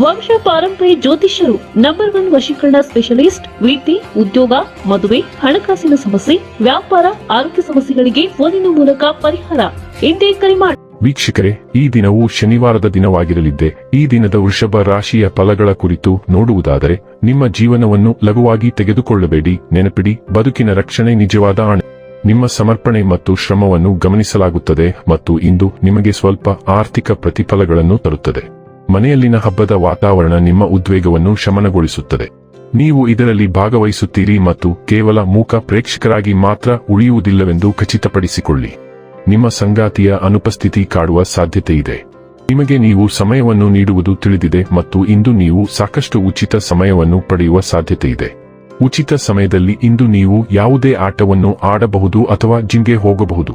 ವಂಶ ಪಾರಂಪರ್ಯ ಜ್ಯೋತಿಷ್ಯರು ನಂಬರ್ ಒನ್ ವಶೀಕರಣ ಸ್ಪೆಷಲಿಸ್ಟ್ ವೃತ್ತಿ ಉದ್ಯೋಗ, ಮದುವೆ, ಹಣಕಾಸಿನ ಸಮಸ್ಯೆ, ವ್ಯಾಪಾರ, ಆರೋಗ್ಯ ಸಮಸ್ಯೆಗಳಿಗೆ ಫೋನಿನ ಮೂಲಕ ಪರಿಹಾರ. ಎಂದೇ ಕರೆ ಮಾಡಿ ವೀಕ್ಷಕರೇ, ಈ ದಿನವು ಶನಿವಾರದ ದಿನವಾಗಿರಲಿದ್ದೆ. ಈ ದಿನದ ವೃಷಭ ರಾಶಿಯ ಫಲಗಳ ಕುರಿತು ನೋಡುವುದಾದರೆ, ನಿಮ್ಮ ಜೀವನವನ್ನು ಲಘುವಾಗಿ ತೆಗೆದುಕೊಳ್ಳಬೇಡಿ, ನೆನಪಿಡಿ, ಬದುಕಿನ ರಕ್ಷಣೆ ನಿಜವಾದ ಆಣೆ. ನಿಮ್ಮ ಸಮರ್ಪಣೆ ಮತ್ತು ಶ್ರಮವನ್ನು ಗಮನಿಸಲಾಗುತ್ತದೆ ಮತ್ತು ಇಂದು ನಿಮಗೆ ಸ್ವಲ್ಪ ಆರ್ಥಿಕ ಪ್ರತಿಫಲಗಳನ್ನು ತರುತ್ತದೆ. ಮನೆಯಲ್ಲಿನ ಹಬ್ಬದ ವಾತಾವರಣ ನಿಮ್ಮ ಉದ್ವೇಗವನ್ನು ಶಮನಗೊಳಿಸುತ್ತದೆ. ನೀವು ಇದರಲ್ಲಿ ಭಾಗವಹಿಸುತ್ತೀರಿ ಮತ್ತು ಕೇವಲ ಮೂಕ ಪ್ರೇಕ್ಷಕರಾಗಿ ಮಾತ್ರ ಉಳಿಯುವುದಿಲ್ಲವೆಂದು ಖಚಿತಪಡಿಸಿಕೊಳ್ಳಿ. ನಿಮ್ಮ ಸಂಗಾತಿಯ ಅನುಪಸ್ಥಿತಿ ಕಾಡುವ ಸಾಧ್ಯತೆಯಿದೆ. ನಿಮಗೆ ನೀವು ಸಮಯವನ್ನು ನೀಡುವುದು ತಿಳಿದಿದೆ ಮತ್ತು ಇಂದು ನೀವು ಸಾಕಷ್ಟು ಉಚಿತ ಸಮಯವನ್ನು ಪಡೆಯುವ ಸಾಧ್ಯತೆ ಇದೆ ಉಚಿತ ಸಮಯದಲ್ಲಿ ಇಂದು ನೀವು ಯಾವುದೇ ಆಟವನ್ನು ಆಡಬಹುದು ಅಥವಾ ಜಿಂಗೆ ಹೋಗಬಹುದು.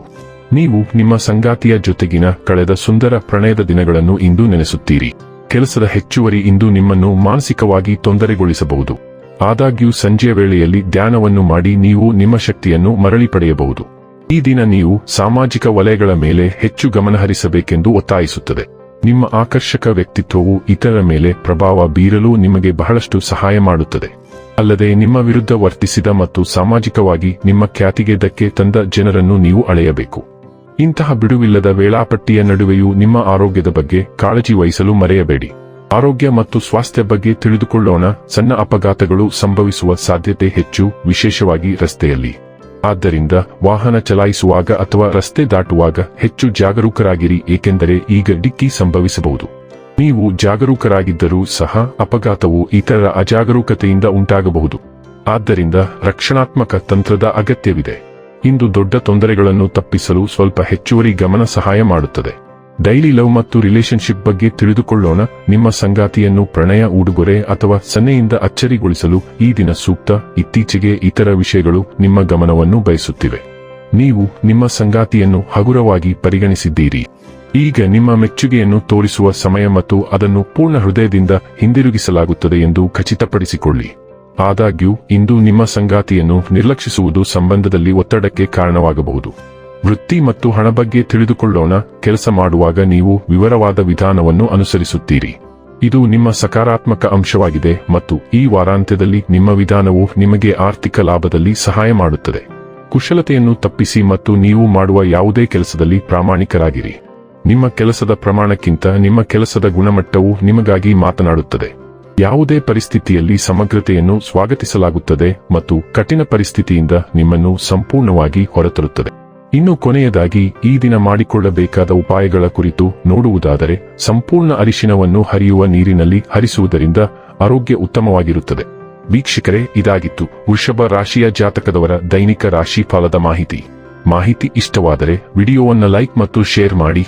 ನೀವು ನಿಮ್ಮ ಸಂಗಾತಿಯ ಜೊತೆಗಿನ ಕಳೆದ ಸುಂದರ ಪ್ರಣಯದ ದಿನಗಳನ್ನು ಇಂದು ನೆನೆಸುತ್ತೀರಿ. ಕೆಲಸದ ಹೆಚ್ಚುವರಿ ಇಂದು ನಿಮ್ಮನ್ನು ಮಾನಸಿಕವಾಗಿ ತೊಂದರೆಗೊಳಿಸಬಹುದು. ಆದಾಗ್ಯೂ ಸಂಜೆಯ ವೇಳೆಯಲ್ಲಿ ಧ್ಯಾನವನ್ನು ಮಾಡಿ ನೀವು ನಿಮ್ಮ ಶಕ್ತಿಯನ್ನು ಮರಳಿ ಪಡೆಯಬಹುದು. ಈ ದಿನ ನೀವು ಸಾಮಾಜಿಕ ವಲಯಗಳ ಮೇಲೆ ಹೆಚ್ಚು ಗಮನಹರಿಸಬೇಕೆಂದು ಒತ್ತಾಯಿಸುತ್ತದೆ. ನಿಮ್ಮ ಆಕರ್ಷಕ ವ್ಯಕ್ತಿತ್ವವು ಇತರರ ಮೇಲೆ ಪ್ರಭಾವ ಬೀರಲು ನಿಮಗೆ ಬಹಳಷ್ಟು ಸಹಾಯ ಮಾಡುತ್ತದೆ. ಅಲ್ಲದೆ ನಿಮ್ಮ ವಿರುದ್ಧ ವರ್ತಿಸಿದ ಮತ್ತು ಸಾಮಾಜಿಕವಾಗಿ ನಿಮ್ಮ ಖ್ಯಾತಿಗೆ ಧಕ್ಕೆ ತಂದ ಜನರನ್ನು ನೀವು ಅಳೆಯಬೇಕು. ಇಂತಹ ಬಿಡುವಿಲ್ಲದ ವೇಳಾಪಟ್ಟಿಯ ನಡುವೆಯೂ ನಿಮ್ಮ ಆರೋಗ್ಯದ ಬಗ್ಗೆ ಕಾಳಜಿ ವಹಿಸಲು ಮರೆಯಬೇಡಿ. ಆರೋಗ್ಯ ಮತ್ತು ಸ್ವಾಸ್ಥ್ಯ ಬಗ್ಗೆ ತಿಳಿದುಕೊಳ್ಳೋಣ. ಸಣ್ಣ ಅಪಘಾತಗಳು ಸಂಭವಿಸುವ ಸಾಧ್ಯತೆ ಹೆಚ್ಚು, ವಿಶೇಷವಾಗಿ ರಸ್ತೆಯಲ್ಲಿ. ಆದ್ದರಿಂದ ವಾಹನ ಚಲಾಯಿಸುವಾಗ ಅಥವಾ ರಸ್ತೆ ದಾಟುವಾಗ ಹೆಚ್ಚು ಜಾಗರೂಕರಾಗಿರಿ, ಏಕೆಂದರೆ ಈಗ ಡಿಕ್ಕಿ ಸಂಭವಿಸಬಹುದು. ನೀವು ಜಾಗರೂಕರಾಗಿದ್ದರೂ ಸಹ ಅಪಘಾತವು ಇತರರ ಅಜಾಗರೂಕತೆಯಿಂದ ಉಂಟಾಗಬಹುದು. ಆದ್ದರಿಂದ ರಕ್ಷಣಾತ್ಮಕ ತಂತ್ರದ ಅಗತ್ಯವಿದೆ. ಇಂದು ದೊಡ್ಡ ತೊಂದರೆಗಳನ್ನು ತಪ್ಪಿಸಲು ಸ್ವಲ್ಪ ಹೆಚ್ಚುವರಿ ಗಮನ ಸಹಾಯ ಮಾಡುತ್ತದೆ. ಡೈಲಿ ಲವ್ ಮತ್ತು ರಿಲೇಶನ್ಶಿಪ್ ಬಗ್ಗೆ ತಿಳಿದುಕೊಳ್ಳೋಣ. ನಿಮ್ಮ ಸಂಗಾತಿಯನ್ನು ಪ್ರಣಯ, ಉಡುಗೊರೆ ಅಥವಾ ಸನ್ನೆಯಿಂದ ಅಚ್ಚರಿಗೊಳಿಸಲು ಈ ದಿನ ಸೂಕ್ತ, ಇತ್ತೀಚೆಗೆ ಇತರ ವಿಷಯಗಳು ನಿಮ್ಮ ಗಮನವನ್ನು ಬಯಸುತ್ತಿವೆ. ನೀವು ನಿಮ್ಮ ಸಂಗಾತಿಯನ್ನು ಹಗುರವಾಗಿ ಪರಿಗಣಿಸಿದ್ದೀರಿ. ಈಗ ನಿಮ್ಮ ಮೆಚ್ಚುಗೆಯನ್ನು ತೋರಿಸುವ ಸಮಯ ಮತ್ತು ಅದನ್ನು ಪೂರ್ಣ ಹೃದಯದಿಂದ ಹಿಂದಿರುಗಿಸಲಾಗುತ್ತದೆ ಎಂದು ಖಚಿತಪಡಿಸಿಕೊಳ್ಳಿ. ಆದಾಗ್ಯೂ, ಇಂದು ನಿಮ್ಮ ಸಂಗಾತಿಯನ್ನು ನಿರ್ಲಕ್ಷಿಸುವುದು ಸಂಬಂಧದಲ್ಲಿ ಒತ್ತಡಕ್ಕೆ ಕಾರಣವಾಗಬಹುದು. ವೃತ್ತಿ ಮತ್ತು ಹಣ ಬಗ್ಗೆ ತಿಳಿದುಕೊಳ್ಳೋಣ, ಕೆಲಸ ಮಾಡುವಾಗ ನೀವು ವಿವರವಾದ ವಿಧಾನವನ್ನು ಅನುಸರಿಸುತ್ತೀರಿ. ಇದು ನಿಮ್ಮ ಸಕಾರಾತ್ಮಕ ಅಂಶವಾಗಿದೆ ಮತ್ತು ಈ ವಾರಾಂತ್ಯದಲ್ಲಿ ನಿಮ್ಮ ವಿಧಾನವು ನಿಮಗೆ ಆರ್ಥಿಕ ಲಾಭದಲ್ಲಿ ಸಹಾಯ ಮಾಡುತ್ತದೆ. ಕುಶಲತೆಯನ್ನು ತಪ್ಪಿಸಿ ಮತ್ತು ನೀವು ಮಾಡುವ ಯಾವುದೇ ಕೆಲಸದಲ್ಲಿ ಪ್ರಾಮಾಣಿಕರಾಗಿರಿ. ನಿಮ್ಮ ಕೆಲಸದ ಪ್ರಮಾಣಕ್ಕಿಂತ ನಿಮ್ಮ ಕೆಲಸದ ಗುಣಮಟ್ಟವು ನಿಮಗಾಗಿ ಮಾತನಾಡುತ್ತದೆ. ಯಾವುದೇ ಪರಿಸ್ಥಿತಿಯಲ್ಲಿ ಸಮಗ್ರತೆಯನ್ನು ಸ್ವಾಗತಿಸಲಾಗುತ್ತದೆ ಮತ್ತು ಕಠಿಣ ಪರಿಸ್ಥಿತಿಯಿಂದ ನಿಮ್ಮನ್ನು ಸಂಪೂರ್ಣವಾಗಿ ಹೊರತರುತ್ತದೆ. ಇನ್ನು ಕೊನೆಯದಾಗಿ, ಈ ದಿನ ಮಾಡಿಕೊಳ್ಳಬೇಕಾದ ಉಪಾಯಗಳ ಕುರಿತು ನೋಡುವುದಾದರೆ, ಸಂಪೂರ್ಣ ಅರಿಶಿನವನ್ನು ಹರಿಯುವ ನೀರಿನಲ್ಲಿ ಹರಿಸುವುದರಿಂದ ಆರೋಗ್ಯ ಉತ್ತಮವಾಗಿರುತ್ತದೆ. ವೀಕ್ಷಕರೇ, ಇದಾಗಿತ್ತು ವೃಷಭ ರಾಶಿಯ ಜಾತಕದವರ ದೈನಿಕ ರಾಶಿ ಫಲದ ಮಾಹಿತಿ. ಮಾಹಿತಿ ಇಷ್ಟವಾದರೆ ವಿಡಿಯೋವನ್ನು ಲೈಕ್ ಮತ್ತು ಶೇರ್ ಮಾಡಿ.